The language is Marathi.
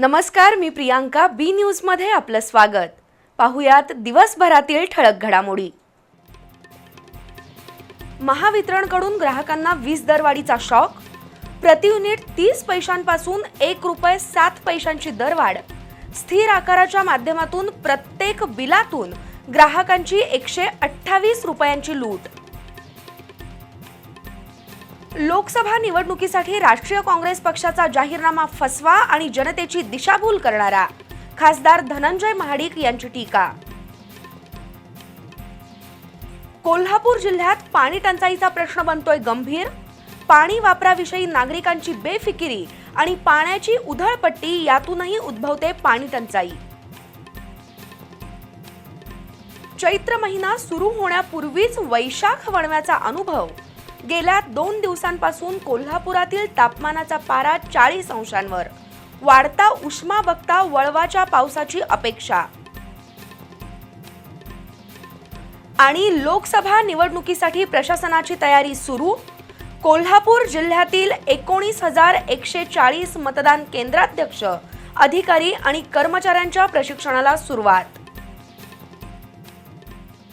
नमस्कार मी प्रियांका बी न्यूजमध्ये आपलं स्वागत. पाहुयात दिवसभरातील ठळक घडामोडी. महावितरणकडून ग्राहकांना वीज दरवाढीचा शॉक. प्रति युनिट तीस पैशांपासून एक रुपये सात पैशांची दरवाढ स्थिर आकाराच्या माध्यमातून प्रत्येक बिलातून ग्राहकांची एकशे अठ्ठावीस रुपयांची लूट. लोकसभा निवडणुकीसाठी राष्ट्रीय काँग्रेस पक्षाचा जाहीरनामा फसवा आणि जनतेची दिशाभूल करणारा. खासदार धनंजय महाडिक यांची टीका. कोल्हापूर जिल्ह्यात पाणी टंचाईचा प्रश्न बनतोय गंभीर. पाणी वापराविषयी नागरिकांची बेफिकिरी आणि पाण्याची उधळपट्टी यातूनही उद्भवते पाणी टंचाई. चैत्र महिना सुरू होण्यापूर्वीच वैशाख वणव्याचा अनुभव. गेल्या दोन दिवसांपासून कोल्हापुरातील तापमानाचा पारा चाळीस अंशांवर. वाढता उष्मा बघता वळवाच्या पावसाची अपेक्षा. आणि लोकसभा निवडणुकीसाठी प्रशासनाची तयारी सुरू. कोल्हापूर जिल्ह्यातील एकोणीस हजार एकशे चाळीस मतदान केंद्राध्यक्ष अधिकारी आणि कर्मचाऱ्यांच्या प्रशिक्षणाला सुरुवात.